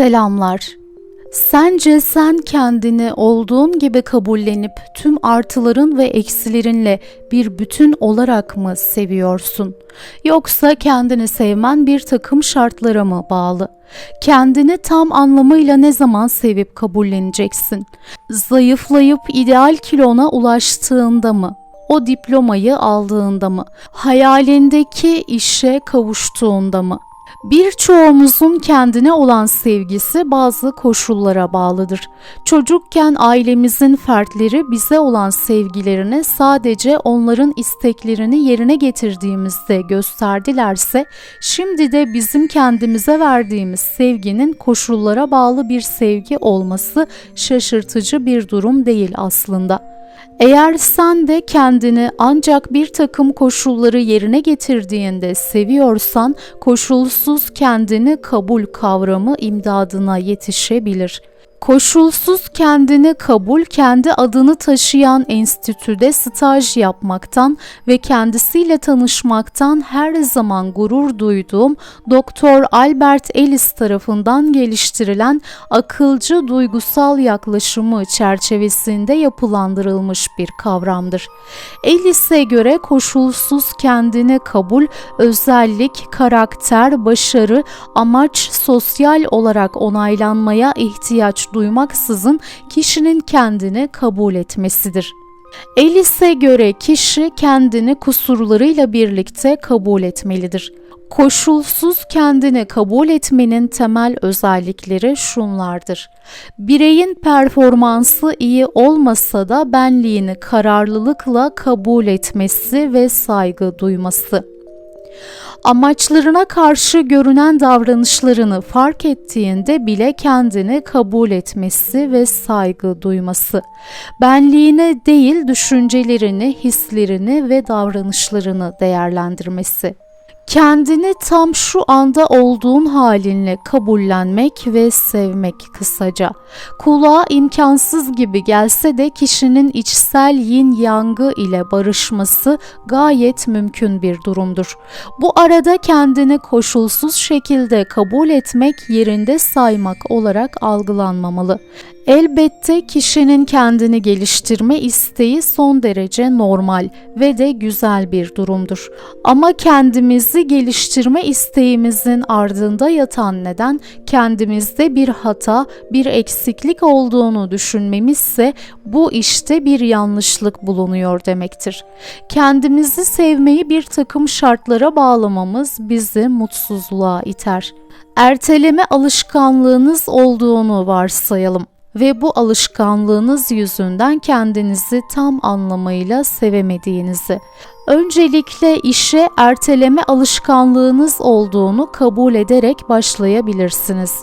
Selamlar. Sence sen kendini olduğun gibi kabullenip tüm artıların ve eksilerinle bir bütün olarak mı seviyorsun? Yoksa kendini sevmen bir takım şartlara mı bağlı? Kendini tam anlamıyla ne zaman sevip kabulleneceksin? Zayıflayıp ideal kilona ulaştığında mı? O diplomayı aldığında mı? Hayalindeki işe kavuştuğunda mı? Birçoğumuzun kendine olan sevgisi bazı koşullara bağlıdır. Çocukken ailemizin fertleri bize olan sevgilerini sadece onların isteklerini yerine getirdiğimizde gösterdilerse, şimdi de bizim kendimize verdiğimiz sevginin koşullara bağlı bir sevgi olması şaşırtıcı bir durum değil aslında. Eğer sen de kendini ancak bir takım koşulları yerine getirdiğinde seviyorsan koşulsuz kendini kabul kavramı imdadına yetişebilir. Koşulsuz kendini kabul, kendi adını taşıyan enstitüde staj yapmaktan ve kendisiyle tanışmaktan her zaman gurur duyduğum Doktor Albert Ellis tarafından geliştirilen akılcı duygusal yaklaşımı çerçevesinde yapılandırılmış bir kavramdır. Ellis'e göre koşulsuz kendini kabul, özellik, karakter, başarı, amaç, sosyal olarak onaylanmaya ihtiyaç duymaksızın kişinin kendini kabul etmesidir. Ellis'e göre kişi kendini kusurlarıyla birlikte kabul etmelidir. Koşulsuz kendini kabul etmenin temel özellikleri şunlardır. Bireyin performansı iyi olmasa da benliğini kararlılıkla kabul etmesi ve saygı duyması amaçlarına karşı görünen davranışlarını fark ettiğinde bile kendini kabul etmesi ve saygı duyması. Benliğine değil düşüncelerini, hislerini ve davranışlarını değerlendirmesi kendini tam şu anda olduğun halinle kabullenmek ve sevmek kısaca. Kulağa imkansız gibi gelse de kişinin içsel yin yangı ile barışması gayet mümkün bir durumdur. Bu arada kendini koşulsuz şekilde kabul etmek yerinde saymak olarak algılanmamalı. Elbette kişinin kendini geliştirme isteği son derece normal ve de güzel bir durumdur. Ama kendimizi geliştirme isteğimizin ardında yatan neden kendimizde bir hata, bir eksiklik olduğunu düşünmemizse bu işte bir yanlışlık bulunuyor demektir. Kendimizi sevmeyi bir takım şartlara bağlamamız bizi mutsuzluğa iter. Erteleme alışkanlığınız olduğunu varsayalım ve bu alışkanlığınız yüzünden kendinizi tam anlamıyla sevemediğinizi, öncelikle işe erteleme alışkanlığınız olduğunu kabul ederek başlayabilirsiniz.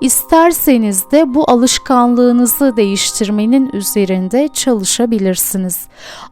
İsterseniz de bu alışkanlığınızı değiştirmenin üzerinde çalışabilirsiniz.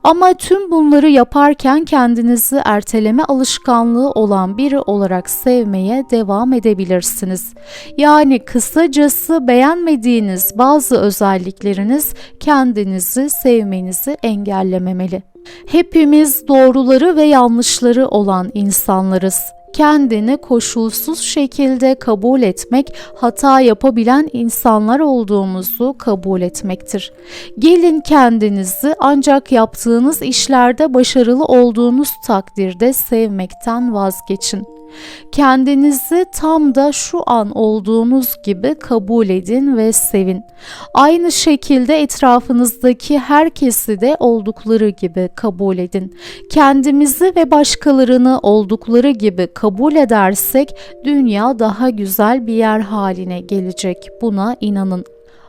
Ama tüm bunları yaparken kendinizi erteleme alışkanlığı olan biri olarak sevmeye devam edebilirsiniz. Yani kısacası beğenmediğiniz bazı özellikleriniz kendinizi sevmenizi engellememeli. Hepimiz doğruları ve yanlışları olan insanlarız kendini koşulsuz şekilde kabul etmek, hata yapabilen insanlar olduğumuzu kabul etmektir. Gelin kendinizi ancak yaptığınız işlerde başarılı olduğunuz takdirde sevmekten vazgeçin. Kendinizi tam da şu an olduğunuz gibi kabul edin ve sevin. Aynı şekilde etrafınızdaki herkesi de oldukları gibi kabul edin. Kendimizi ve başkalarını oldukları gibi kabul edersek dünya daha güzel bir yer haline gelecek. Buna inanın.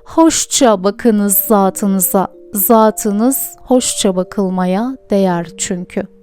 Hoşça bakınız zatınıza. Zatınız hoşça bakılmaya değer çünkü.